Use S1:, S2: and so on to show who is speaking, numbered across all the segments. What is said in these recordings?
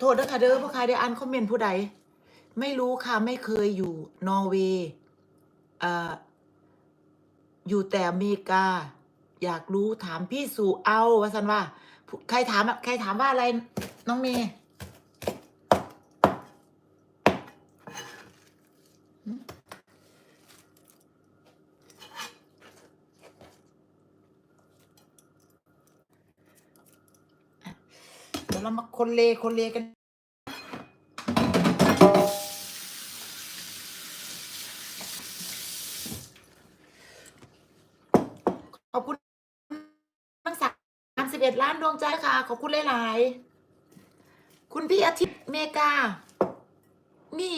S1: โทษนะคะเด้อพ่อค่ะได้อ่านคอมเมนต์ผู้ใด ไม่รู้ค่ะไม่เคยอยู่นอร์เวย์เอ่ออยู่แต่อเมริกา อยากรู้ถามพี่สู่เอาว่าสันว่า ใครถามใครถามว่าอะไรน้องเมย์ เรามาคนเลคนเลกัน ขอบคุณทั้งสามสิบเอ็ดล้านดวงใจค่ะ ขอบคุณหลาย ๆ คุณพี่อาทิตย์เมกา มี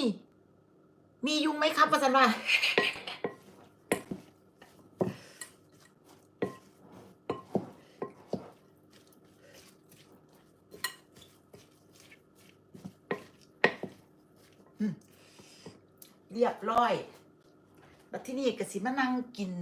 S1: มียุงไหมครับประสันว่า เรียบร้อยแล้วที่นี่กสิมานั่งกิน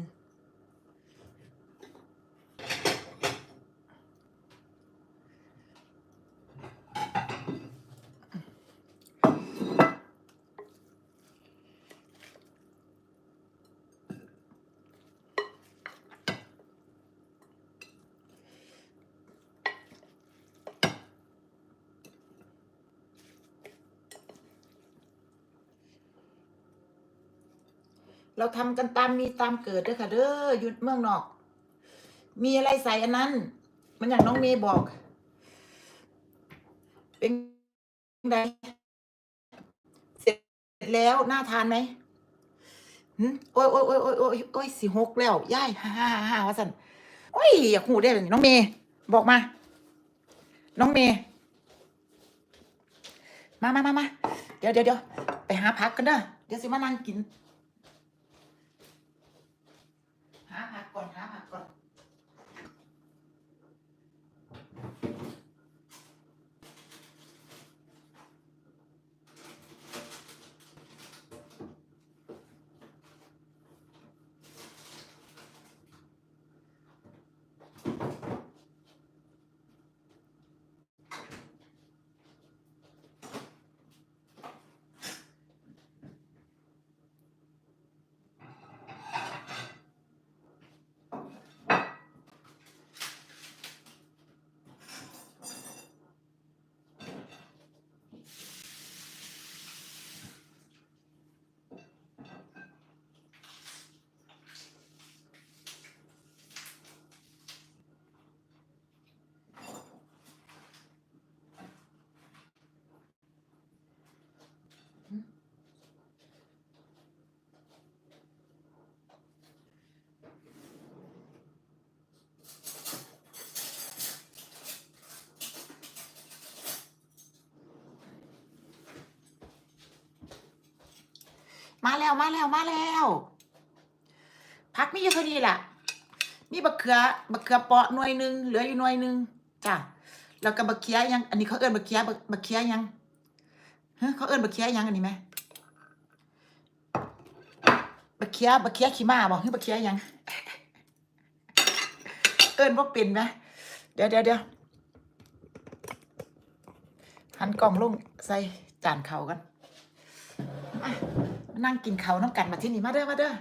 S1: เราทำกันตามมีตามเกิดเด้อค่ะเด้อหยุดเมืองนอก มีอะไรใส่อันนั้น มันอย่างน้องเมย์บอก เป็นไงเสร็จแล้วน่าทานไหมโอ้ยโอ้ยโอ้ยโอ้ยโอ้ยโอ้ยสี่หกแล้วย่ายฮ่าฮ่าฮ่าฮ่าว่าสันโอ้ยอยากหูได้เลยน้องเมย์บอกมา น้องเมย์มามามามาเดี๋ยวเดี๋ยวเดี๋ยวไปหาพักกันเด้อเดี๋ยวสิมานั่งกิน มาแล้วมาแล้วมาแล้วพักมีอยู่เท่านี้แหละมีบักเขือบักเขือเปาะหน่วยหนึ่งเหลืออยู่หน่วยหนึ่งจ้ะแล้วก็บักเขียยัง อันนี้เขาเอิ้นบักเขียบักบักเขียยังเฮ้เขาเอิ้นบักเขียยังอันนี้ไหมบักเขียบักเขียขี้มาบอกเฮ้บักเขียยัง เอิ้นว่าเป็นไหมเดี๋ยวเดี๋ยวเดี๋ยวหันกล่องลงใส่จานเขากัน นั่งกินเขาน้ำกันมาที่นี่มาเด้อมาเด้อ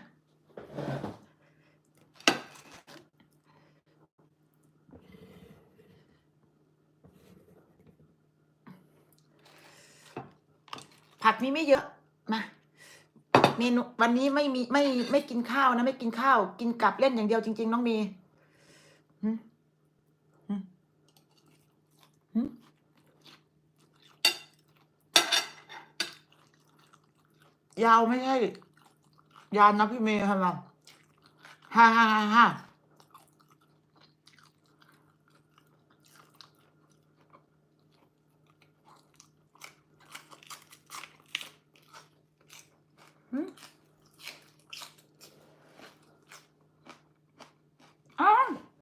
S1: ผักมีไม่เยอะมาเมนูวันนี้ไม่มีไม่ไม่กินข้าวนะ ไม่กินข้าว กินกับเล่นอย่างเดียวจริง ๆ น้องมีหึหึหึ ยาวไม่ใช่ ยานนะพี่เมย์ค่ะห้าฮ่าฮ่าฮ่า